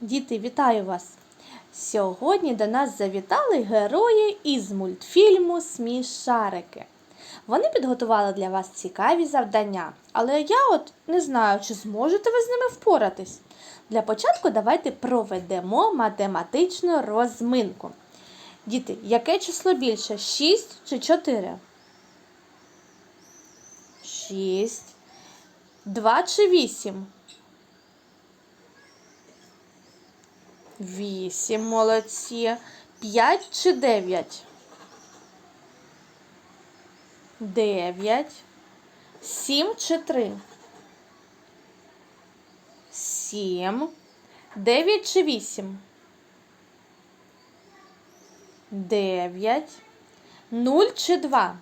Діти, вітаю вас! Сьогодні до нас завітали герої із мультфільму Смішарики. Вони підготували для вас цікаві завдання, але я от не знаю, чи зможете ви з ними впоратись. Для початку давайте проведемо математичну розминку. Діти, яке число більше? 6 чи 4? 6. 2 чи 8? Вісім, молодці. П'ять чи дев'ять? Дев'ять. Сім чи три? Сім. Дев'ять чи вісім? Дев'ять. Нуль чи два?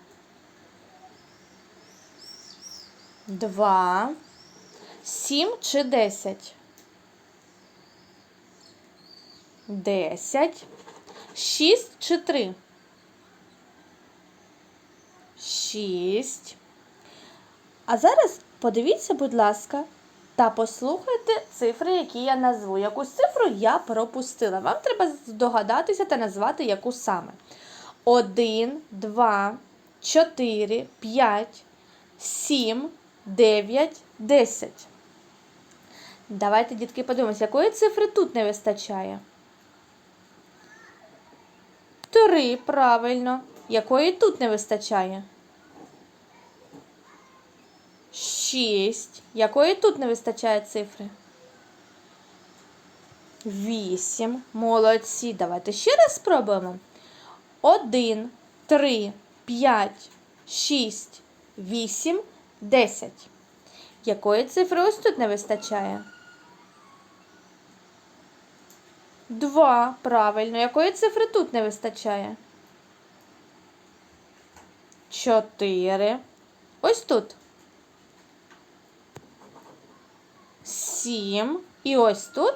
Два. Сім чи десять? Десять. Шість чи три? Шість. А зараз подивіться, будь ласка, та послухайте цифри, які я назву. Якусь цифру я пропустила. Вам треба здогадатися та назвати яку саме. Один, два, чотири, п'ять, сім, дев'ять, десять. Давайте, дітки, подивимося, якої цифри тут не вистачає. Три, правильно. Якої тут не вистачає? Шість. Якої тут не вистачає цифри? Вісім. Молодці. Давайте ще раз спробуємо. Один, три, п'ять, шість, вісім, десять. Якої цифри ось тут не вистачає? Два. Правильно. Якої цифри тут не вистачає? Чотири. Ось тут. Сім. І ось тут.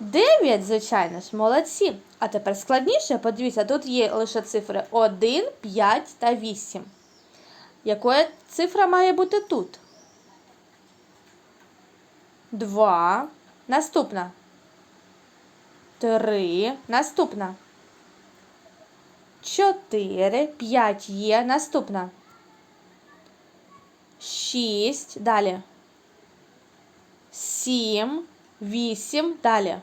Дев'ять, звичайно ж, молодці. А тепер складніше, подивіться, тут є лише цифри 1, 5 та 8. Якою цифра має бути тут? 2. Наступна. 3. Наступна. 4. 5 є. Наступна. 6. Далі. 7. 8. Далі.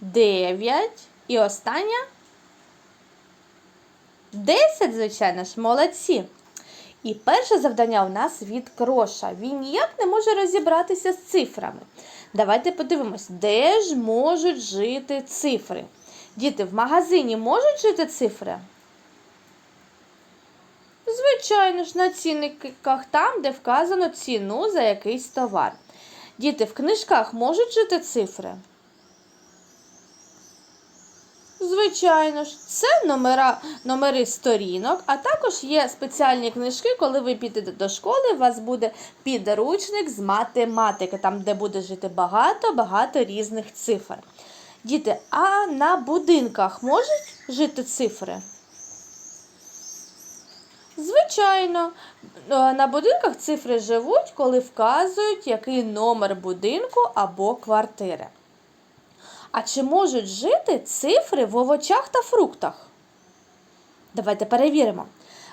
9. І остання. 10, звичайно ж, молодці. І перше завдання у нас від кроша. Він ніяк не може розібратися з цифрами. Давайте подивимось, де ж можуть жити цифри. Діти, в магазині можуть жити цифри? Звичайно ж, на цінниках там, де вказано ціну за якийсь товар. Діти, в книжках можуть жити цифри? Звичайно ж, це номера, номери сторінок, а також є спеціальні книжки, коли ви підете до школи, у вас буде підручник з математики, там, де буде жити багато-багато різних цифр. Діти, а на будинках можуть жити цифри? Звичайно, е, на будинках цифри живуть, коли вказують, який номер будинку або квартири. А чи можуть жити цифри в овочах та фруктах? Давайте перевіримо.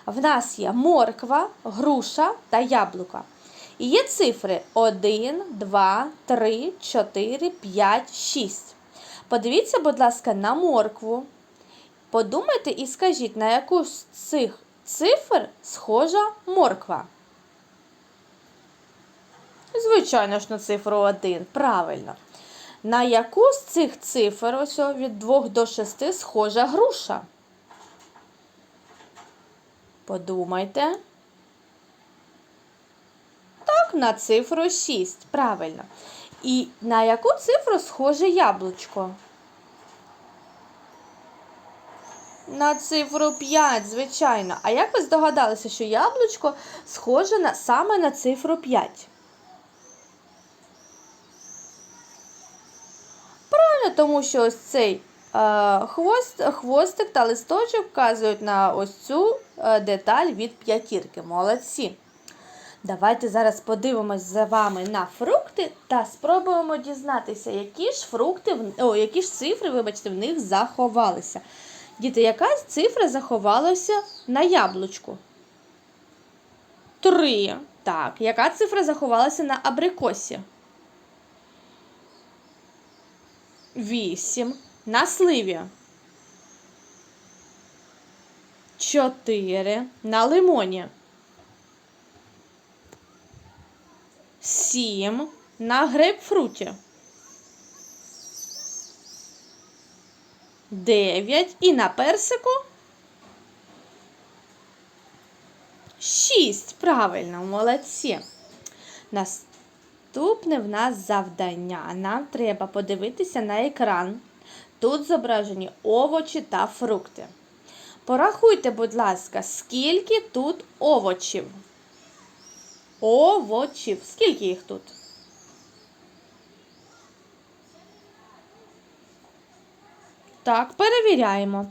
В нас є морква, груша та яблука. І є цифри 1, 2, 3, 4, 5, 6. Подивіться, будь ласка, на моркву. Подумайте і скажіть, на яку з цих цифр схожа морква? Звичайно ж, на цифру 1. Правильно. На яку з цих цифр ось від 2 до 6 схожа груша? Подумайте. Так, на цифру 6. Правильно. І на яку цифру схоже яблучко? На цифру 5, звичайно. А як ви здогадалися, що яблучко схоже на, саме на цифру 5? Тому що ось цей е, хвост, хвостик та листочок вказують на ось цю е, деталь від п'ятірки. Молодці. Давайте зараз подивимось за вами на фрукти та спробуємо дізнатися, які ж фрукти, о, які ж цифри, вибачте, в них заховалися. Діти, яка цифра заховалася на яблучку? Три. Так. Яка цифра заховалася на абрикосі? Вісім. На сливі. Чотири. На лимоні. Сім. На грейпфруті. Дев'ять. І на персику. Шість. Правильно, молодці. Наступне в нас завдання. Нам треба подивитися на екран. Тут зображені овочі та фрукти. Порахуйте, будь ласка, скільки тут овочів. Овочів. Скільки їх тут? Так, перевіряємо.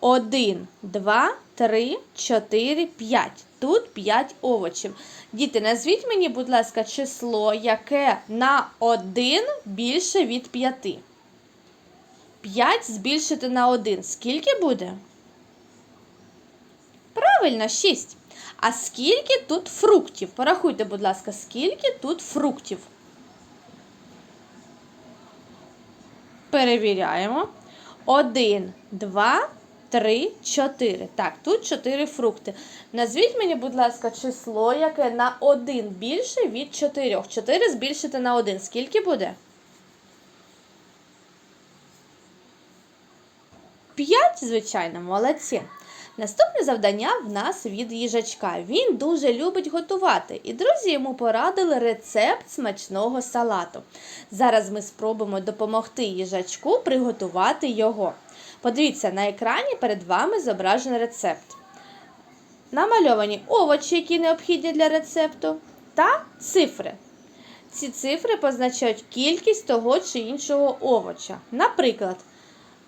Один, два, три, чотири, п'ять. Тут п'ять овочів. Діти, назвіть мені, будь ласка, число, яке на один більше від п'яти. П'ять збільшити на один. Скільки буде? Правильно, 6. А скільки тут фруктів? Порахуйте, будь ласка, скільки тут фруктів? Перевіряємо. 1, 2, 3, 4. Так, тут 4 фрукти. Назвіть мені, будь ласка, число, яке на 1 більше від 4. 4 збільшити на 1. Скільки буде? 5, звичайно, молодці. Наступне завдання в нас від їжачка. Він дуже любить готувати, і друзі йому порадили рецепт смачного салату. Зараз ми спробуємо допомогти їжачку приготувати його. Подивіться, на екрані перед вами зображений рецепт. Намальовані овочі, які необхідні для рецепту, та цифри. Ці цифри позначають кількість того чи іншого овоча. Наприклад,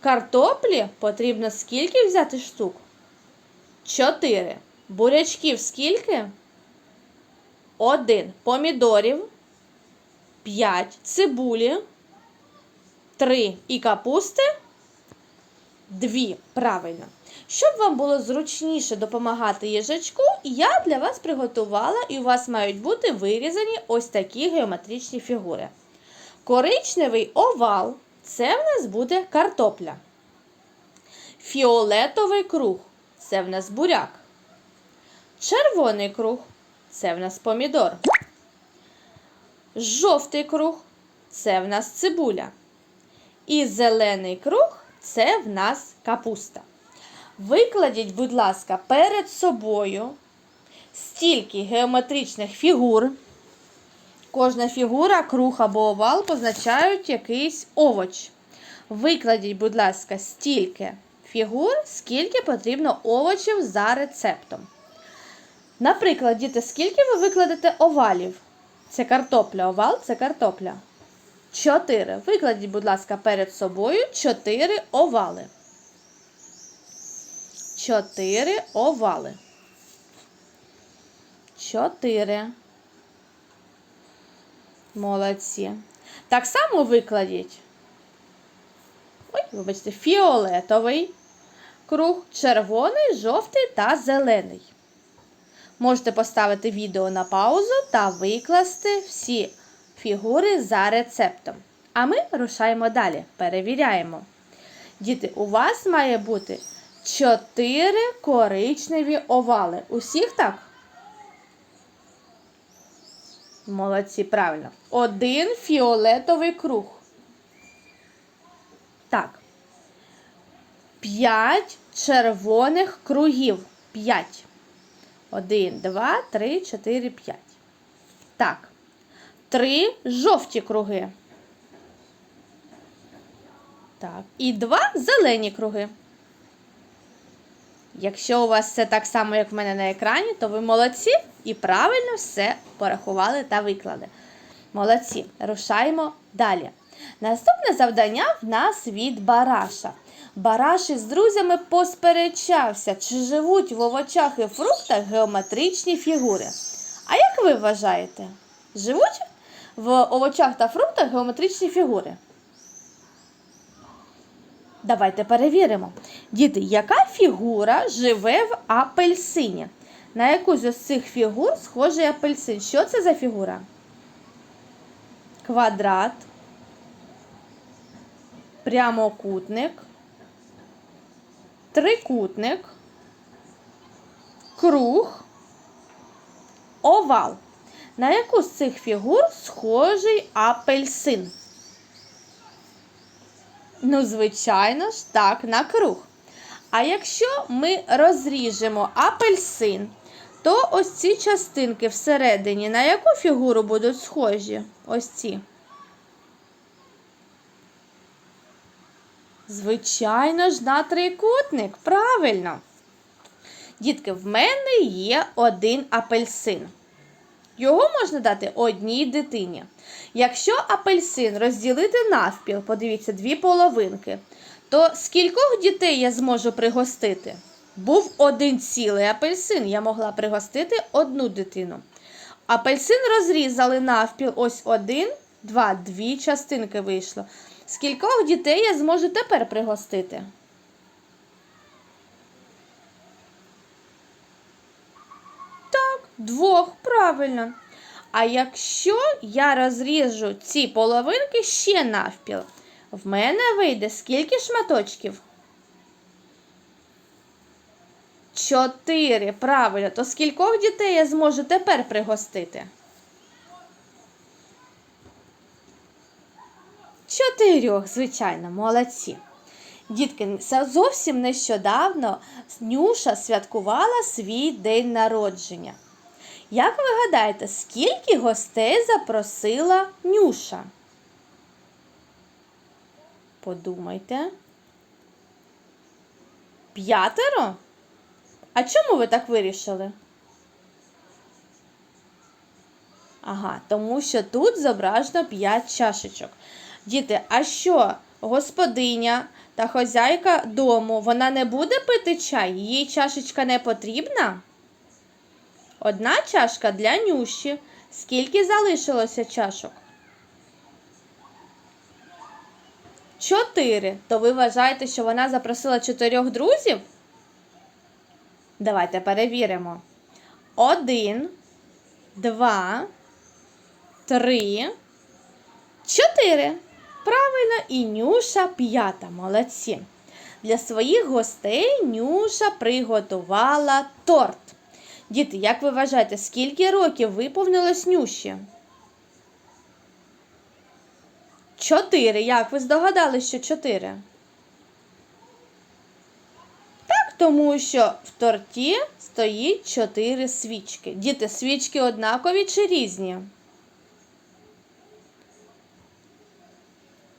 картоплі потрібно скільки взяти штук? 4. Бурячків скільки? 1. Помідорів. 5. Цибулі. 3. І капусти. 2. Правильно. Щоб вам було зручніше допомагати їжачку, я для вас приготувала і у вас мають бути вирізані ось такі геометричні фігури. Коричневий овал це в нас буде картопля. Фіолетовий круг це в нас буряк. Червоний круг це в нас помідор. Жовтий круг це в нас цибуля. І зелений круг це в нас капуста. Викладіть, будь ласка, перед собою стільки геометричних фігур. Кожна фігура, круг або овал позначають якийсь овоч. Викладіть, будь ласка, стільки фігур, скільки потрібно овочів за рецептом. Наприклад, діти, скільки ви викладете овалів? Це картопля. Овал це картопля. Чотири. Викладіть, будь ласка, перед собою чотири овали. Чотири овали. Чотири. Молодці. Так само викладіть. Ой, вибачте, фіолетовий круг, червоний, жовтий та зелений. Можете поставити відео на паузу та викласти всі фігури за рецептом. А ми рушаємо далі. Перевіряємо. Діти, у вас має бути 4 коричневі овали. Усіх так? Молодці, правильно. Один фіолетовий круг. Так. П'ять червоних кругів. П'ять. Один, два, три, чотири, п'ять. Так. Три жовті круги. Так. І два зелені круги. Якщо у вас все так само, як в мене на екрані, то ви молодці і правильно все порахували та виклали. Молодці. Рушаємо далі. Наступне завдання в нас від Бараша. Бараш із друзями посперечався, чи живуть в овочах і фруктах геометричні фігури. А як ви вважаєте? Живуть в овочах та фруктах геометричні фігури? Давайте перевіримо. Діти, яка фігура живе в апельсині? На яку з цих фігур схожий апельсин? Що це за фігура? Квадрат, прямокутник, трикутник, круг, овал. На яку з цих фігур схожий апельсин? Ну, звичайно ж, так, на круг. А якщо ми розріжемо апельсин, то ось ці частинки всередині на яку фігуру будуть схожі? Ось ці. Звичайно ж, на трикутник. Правильно. Дітки, в мене є один апельсин. Його можна дати одній дитині. Якщо апельсин розділити навпіл, подивіться, дві половинки, то скількох дітей я зможу пригостити? Був один цілий апельсин, я могла пригостити одну дитину. Апельсин розрізали навпіл, ось один, два, дві частинки вийшло. Скількох дітей я зможу тепер пригостити? Так, двох, правильно. А якщо я розріжу ці половинки ще навпіл, в мене вийде скільки шматочків? Чотири. Правильно. То скількох дітей я зможу тепер пригостити? Чотирьох, звичайно, молодці. Дітки, зовсім нещодавно Нюша святкувала свій день народження. Як ви гадаєте, скільки гостей запросила Нюша? Подумайте. П'ятеро? А чому ви так вирішили? Ага, тому що тут зображено 5 чашечок. Діти, а що господиня та хозяйка дому, вона не буде пити чай? Їй чашечка не потрібна? Одна чашка для нющі. Скільки залишилося чашок? Чотири. То ви вважаєте, що вона запросила чотирьох друзів? Давайте перевіримо. Один, два, три, чотири. Правильно, і Нюша п'ята. Молодці. Для своїх гостей Нюша приготувала торт. Діти, як ви вважаєте, скільки років виповнилось Нюші? Чотири. Як ви здогадались, що чотири? Так, тому що в торті стоїть чотири свічки. Діти, свічки однакові чи різні?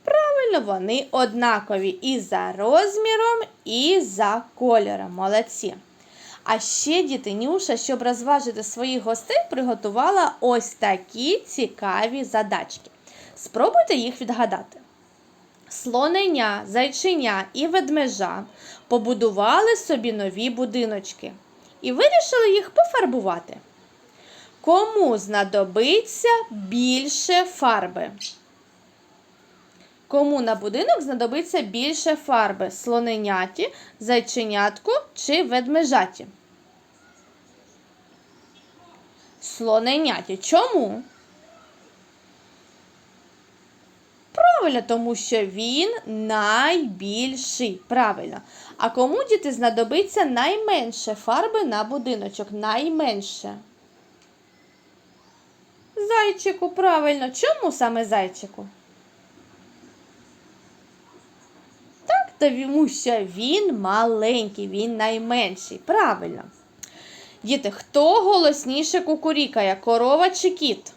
Правильно, вони однакові і за розміром, і за кольором. Молодці. А ще діти щоб розважити своїх гостей, приготувала ось такі цікаві задачки. Спробуйте їх відгадати. Слоненя, зайчиня і ведмежа побудували собі нові будиночки і вирішили їх пофарбувати. Кому знадобиться більше фарби? Кому на будинок знадобиться більше фарби слоненяті, зайченятку чи ведмежаті? Слоненяті. Чому? Правильно, тому що він найбільший. Правильно. А кому діти знадобиться найменше фарби на будиночок? Найменше. Зайчику, правильно. Чому саме зайчику? Так, тому що він маленький, він найменший. Правильно. Діти, хто голосніше кукурікає? Корова чи кіт?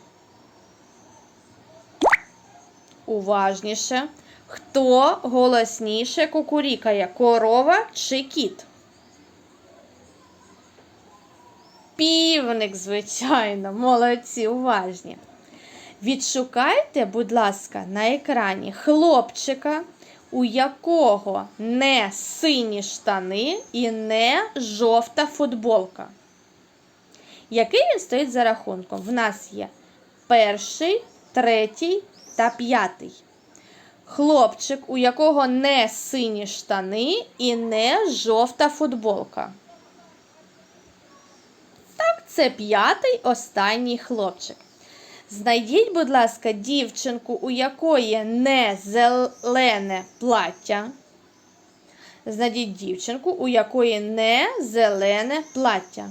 Уважніше. Хто голосніше кукурікає? Корова чи кіт? Півник, звичайно, молодці, уважні. Відшукайте, будь ласка, на екрані хлопчика, у якого не сині штани і не жовта футболка. Який він стоїть за рахунком? В нас є перший, третій та п'ятий. Хлопчик, у якого не сині штани і не жовта футболка. Так, це п'ятий останній хлопчик. Знайдіть, будь ласка, дівчинку, у якої не зелене плаття. Знайдіть дівчинку, у якої не зелене плаття.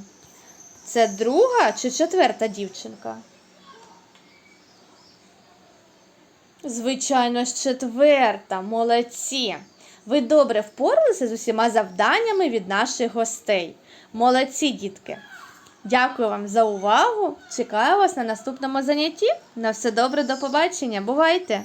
Це друга чи четверта дівчинка? Звичайно ж, четверта. Молодці. Ви добре впоралися з усіма завданнями від наших гостей. Молодці, дітки. Дякую вам за увагу. Чекаю вас на наступному занятті. На все добре, до побачення. Бувайте!